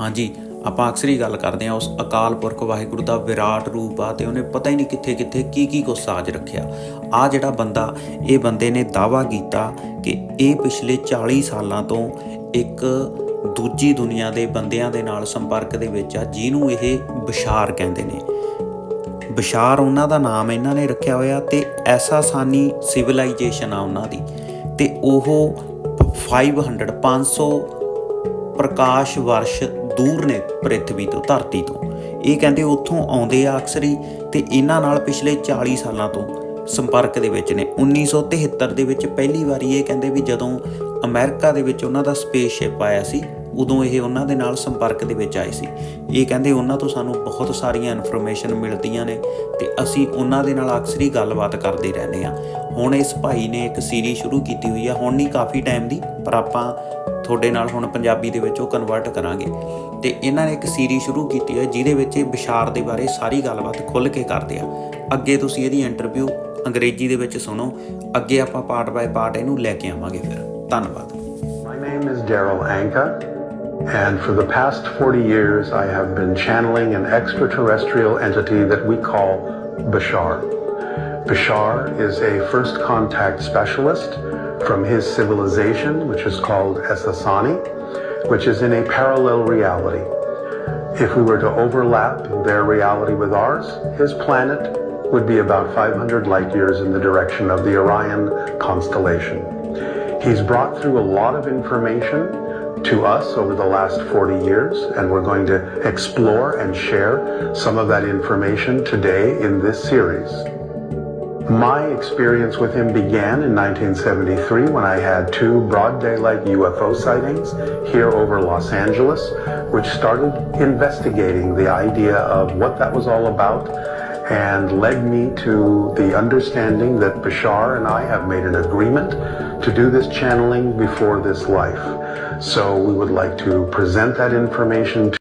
ਹਾਂਜੀ, ਆਪਾਂ ਅਕਸਰ ਹੀ ਗੱਲ ਕਰਦੇ ਆ ਉਸ ਅਕਾਲ ਪੁਰਖ ਵਾਹਿਗੁਰੂ ਦਾ ਵਿਰਾਟ ਰੂਪ ਆ ਤੇ ਉਹਨੇ ਪਤਾ ਹੀ ਨਹੀਂ ਕਿੱਥੇ ਕਿੱਥੇ ਕੀ ਕੀ ਕੁਛ ਸਾਜ ਰੱਖਿਆ। ਆ ਜਿਹੜਾ ਬੰਦਾ, ਇਹ ਬੰਦੇ ਨੇ ਦਾਵਾ ਕੀਤਾ ਕਿ ਇਹ ਪਿਛਲੇ 40 ਸਾਲਾਂ ਤੋਂ ਇੱਕ ਦੂਜੀ ਦੁਨੀਆ ਦੇ ਬੰਦਿਆਂ ਦੇ ਨਾਲ ਸੰਪਰਕ ਦੇ ਵਿੱਚ ਆ, ਜਿਹਨੂੰ ਇਹ ਬਸ਼ਾਰ ਕਹਿੰਦੇ ਨੇ। ਬਸ਼ਾਰ ਉਹਨਾਂ ਦਾ ਨਾਮ ਇਹਨਾਂ ਨੇ ਰੱਖਿਆ ਹੋਇਆ ਤੇ ਐਸਾ ਸਾਨੀ ਸਿਵਲਾਈਜੇਸ਼ਨ ਆ ਉਹਨਾਂ ਦੀ। ਤੇ ਉਹ 500 500 ਪ੍ਰਕਾਸ਼ ਵਰਸ਼ ਦੂਰ ਨੇ ਪ੍ਰਿਥਵੀ ਤੋਂ, ਧਰਤੀ ਤੋਂ। ਇਹ ਕਹਿੰਦੇ ਉੱਥੋਂ ਆਉਂਦੇ ਆ ਅਕਸਰ ਹੀ ਤੇ ਇਹਨਾਂ ਨਾਲ ਪਿਛਲੇ 40 ਸਾਲਾਂ ਤੋਂ ਸੰਪਰਕ ਦੇ ਵਿੱਚ ਨੇ। 1973 ਦੇ ਵਿੱਚ ਪਹਿਲੀ ਵਾਰੀ ਇਹ ਕਹਿੰਦੇ ਵੀ ਜਦੋਂ ਅਮਰੀਕਾ ਦੇ ਵਿੱਚ ਉਹਨਾਂ ਦਾ ਸਪੇਸ ਸ਼ਿਪ ਆਇਆ ਸੀ ਉਦੋਂ ਇਹ ਉਹਨਾਂ ਦੇ ਨਾਲ ਸੰਪਰਕ ਦੇ ਵਿੱਚ ਆਏ ਸੀ। ਇਹ ਕਹਿੰਦੇ ਉਹਨਾਂ ਤੋਂ ਸਾਨੂੰ ਬਹੁਤ ਸਾਰੀਆਂ ਇਨਫੋਰਮੇਸ਼ਨ ਮਿਲਦੀਆਂ ਨੇ ਤੇ ਅਸੀਂ ਉਹਨਾਂ ਦੇ ਨਾਲ ਅਕਸਰ ਹੀ ਗੱਲਬਾਤ ਕਰਦੇ ਰਹਿੰਦੇ ਆ ਹੁਣ ਇਸ ਭਾਈ ਨੇ ਇੱਕ ਸੀਰੀਜ਼ ਸ਼ੁਰੂ ਕੀਤੀ ਹੋਈ ਆ। ਹੁਣ ਨਹੀਂ ਕਾਫੀ ਟਾਈਮ ਦੀ ਪਰ ਆਪਾਂ ਤੁਹਾਡੇ ਨਾਲ ਹੁਣ ਪੰਜਾਬੀ ਦੇ ਵਿੱਚ ਉਹ ਕਨਵਰਟ ਕਰਾਂਗੇ। ਤੇ ਇਹਨਾਂ ਨੇ ਇੱਕ ਸੀਰੀਜ਼ ਸ਼ੁਰੂ ਕੀਤੀ ਹੈ ਜਿਹਦੇ ਵਿੱਚ ਇਹ ਬਿਸ਼ਾਰ ਦੇ ਬਾਰੇ ਸਾਰੀ ਗੱਲਬਾਤ ਖੁੱਲ੍ਹ ਕੇ ਕਰਦੇ ਆ। ਅੱਗੇ ਤੁਸੀਂ ਇਹਦੀ ਇੰਟਰਵਿਊ ਅੰਗਰੇਜ਼ੀ ਦੇ ਵਿੱਚ ਸੁਣੋ। ਅੱਗੇ ਆਪਾਂ ਪਾਰਟ ਬਾਏ ਪਾਰਟ ਇਹਨੂੰ ਲੈ ਕੇ ਆਵਾਂਗੇ ਫਿਰ। ਧੰਨਵਾਦ। My name is Daryl Anka, and for the past 40 years, I have been channeling an extraterrestrial entity that we call Bashar. Bashar is a first contact specialist from his civilization, which is called Esasani, which is in a parallel reality. If we were to overlap their reality with ours, his planet would be about 500 light years in the direction of the Orion constellation. He's brought through a lot of information to us over the last 40 years, and we're going to explore and share some of that information today in this series. My experience with him began in 1973 when I had two broad daylight UFO sightings here over Los Angeles, which started investigating the idea of what that was all about and led me to the understanding that Bashar and I have made an agreement to do this channeling before this life. So we would like to present that information to